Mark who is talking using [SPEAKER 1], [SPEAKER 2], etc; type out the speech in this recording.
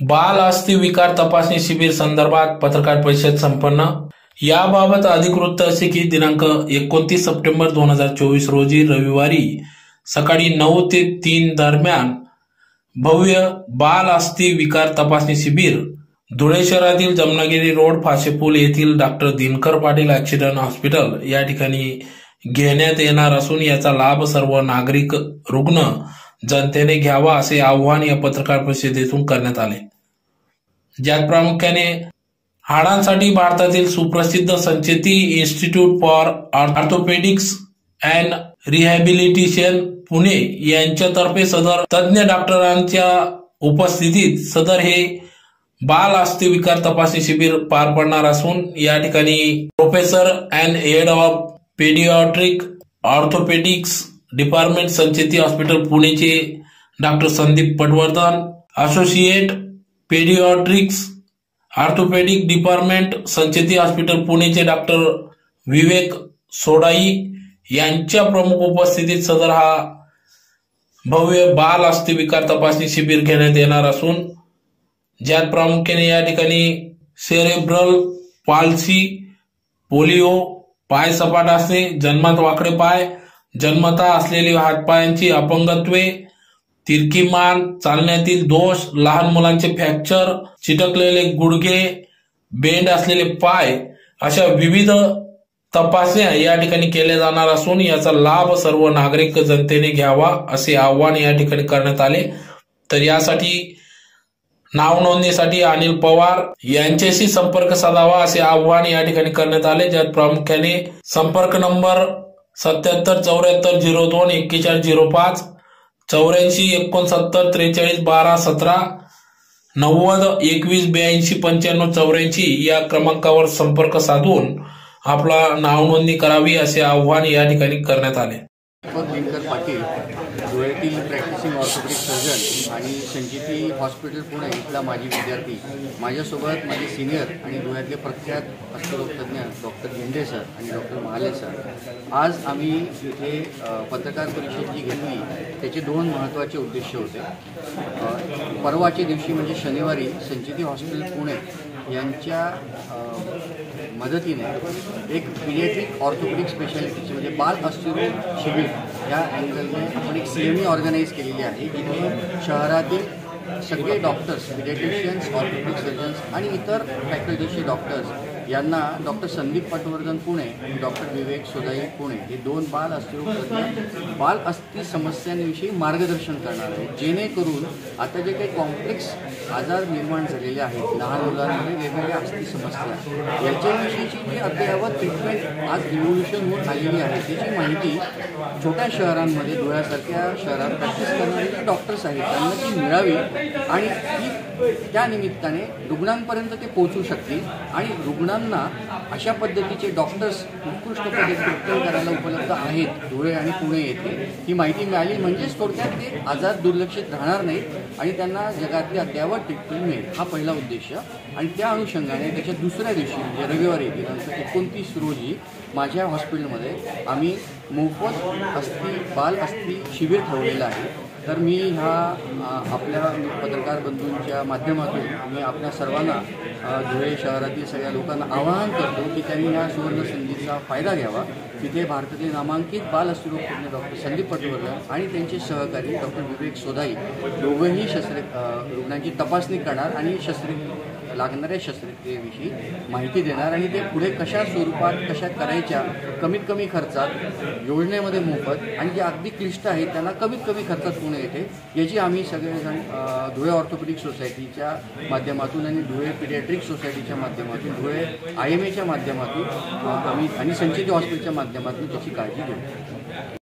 [SPEAKER 1] बाल अस्थि विकार तपासणी शिबिर संदर्भात पत्रकार परिषद संपन्न. याबाबत अधिकृत असे की दिनांक एकोणतीस सप्टेंबर दोन हजार चोवीस रोजी रविवारी सकाळी नऊ ते तीन दरम्यान भव्य बाल अस्थि विकार तपासणी शिबिर धुळे शहरातील जमनागिरी रोड फाशेपूल येथील doctor Dinkar Patil accident hospital या ठिकाणी घेण्यात येणार असून याचा लाभ सर्व नागरिक रुग्ण जनतेने घ्यावा असे आव्हान या पत्रकार परिषदेतून करण्यात आले. ज्यात प्रामुख्याने हाडांसाठी भारतातील सुप्रसिद्ध Sancheti institute for orthopaedics and rehabilitation Pune यांच्यातर्फे सदर तज्ज्ञ डॉक्टरांच्या उपस्थितीत सदर हे बाल अस्थिविकार तपासणी शिबिर पार पडणार असून या ठिकाणी professor and head of paediatric orthopaedics department Sancheti hospital पुणेचे doctor Sandeep Patwardhan associate paediatrics orthopaedic department Sancheti hospital पुणेचे doctor Vivek Sodai यांच्या प्रमुख उपस्थितीत सदर हा भव्य बाल अस्थि विकार तपासणी शिबिर घेण्यात येणार असून ज्यात प्रामुख्याने या ठिकाणी सेरेब्रल पालसी पोलिओ पाय सपाट असणे जन्मात वाकडे पाय जन्मता असलेली हातपायांची अपंगत्वे तिरकी मान चालण्यातील दोष लहान मुलांचे फ्रॅक्चर चिटकलेले गुडघे बेंड असलेले पाय अशा विविध तपासण्या या ठिकाणी केल्या जाणार असून याचा लाभ सर्व नागरिक जनतेने घ्यावा असे आव्हान या ठिकाणी करण्यात आले. तर यासाठी नाव नोंदणीसाठी अनिल पवार यांच्याशी संपर्क साधावा असे आव्हान या ठिकाणी करण्यात आले. ज्यात प्रामुख्याने संपर्क नंबर सत्याहत्तर चौऱ्याहत्तर झिरो दोन एक्केचाळीस झिरो पाच चौऱ्याऐंशी एकोणसत्तर त्रेचाळीस बारा सतरा नव्वद एकवीस ब्याऐंशी पंच्याण्णव चौऱ्याऐंशी या क्रमांकावर संपर्क साधून आपला नावनोंदणी करावी असे आव्हान या ठिकाणी करण्यात आले.
[SPEAKER 2] दिनकर पाटील धुळ्यातील प्रॅक्टिसिंग ऑर्थोपेडिक सर्जन आणि संचिती हॉस्पिटल पुणे इथला माजी विद्यार्थी. माझ्यासोबत माझे सिनियर आणि धुळ्यातले प्रख्यात हस्तरोगतज्ञ डॉक्टर झेंडे सर आणि डॉक्टर महाले सर आज आम्ही इथे पत्रकार परिषद जी घेतली त्याचे दोन महत्त्वाचे उद्देश होते. परवाच्या दिवशी म्हणजे शनिवारी संचिती हॉस्पिटल पुणे यांच्या मदतीने एक पिडियाट्रिक ऑर्थोपेडिक स्पेशालिटीची म्हणजे बाल अस्थिरो शिबिर या अँगलने आपण एक सीएमई ऑर्गनाईज केलेली आहे. जिथे शहरातील सगळे डॉक्टर्स पिडियाट्रिशियन्स ऑर्थोपेडिक सर्जन्स आणि इतर फॅकल्टीचे डॉक्टर्स यांना डॉक्टर संदीप पटवर्धन पुणे आणि डॉक्टर विवेक सोदाई पुणे हे दोन बाल अस्थिरोगतज्ञ बाल अस्थि समस्यांविषयी मार्गदर्शन करणार आहेत. जेणेकरून आता जे काही कॉम्प्लेक्स आजार निर्माण झालेले आहेत लहान मुलांमध्ये वेगवेगळ्या अस्थि समस्या याच्याविषयीची जी अद्ययावत ट्रीटमेंट आज रिव्होल्युशन होऊन आलेली आहे त्याची माहिती छोट्या शहरांमध्ये धुळ्यासारख्या शहरात प्रॅक्टिस करणारे जे डॉक्टर्स आहेत त्यांना ती मिळावी आणि ती त्या निमित्ताने रुग्णांपर्यंत ते पोहोचू शकतील आणि रुग्ण मुलांना अशा पद्धतीचे डॉक्टर्स उत्कृष्ट पद्धतीचे ट्रीटमेंट करायला उपलब्ध आहेत. धुळे आणि पुणे येथे. ही माहिती मिळाली म्हणजेच थोडक्यात ते आजार दुर्लक्षित राहणार नाहीत आणि त्यांना जगातली अद्यावत ट्रीटमेंट मिळेल. हा पहिला उद्देश. आणि त्या अनुषंगाने त्याच्या दुसऱ्या दिवशी म्हणजे रविवारी दिनांक एकोणतीस रोजी माझ्या हॉस्पिटलमध्ये आम्ही मोफत अस्थि बाल अस्थि शिबिर ठेवलेलं आहे. तर मी ह्या आपल्या पत्रकार बंधूंच्या माध्यमातून मी आपल्या सर्वांना धुळे शहरातील सगळ्या लोकांना आवाहन करतो की त्यांनी ह्या सुवर्ण संधीचा फायदा घ्यावा तिथे भारतातील नामांकित बाल डॉक्टर संदीप पटवर्धन आणि त्यांचे सहकारी डॉक्टर विवेक सोदाई दोघंही शस्त्र रुग्णांची तपासणी करणार आणि शस्त्र लागणाऱ्या शस्त्रक्रियेविषयी माहिती देणार आणि ते पुढे कशा स्वरूपात कशा करायच्या कमीत कमी खर्चात योजनेमध्ये मोफत आणि जे अगदी क्लिष्ट आहेत त्यांना कमीत कमी खर्चात पुणे येते याची आम्ही सगळेजण धुळे ऑर्थोपेडिक सोसायटीच्या माध्यमातून आणि धुळे पिडियाट्रिक सोसायटीच्या माध्यमातून धुळे आय एम एच्या माध्यमातून आम्ही आणि संचिती हॉस्पिटलच्या माध्यमातून त्याची काळजी घेऊ.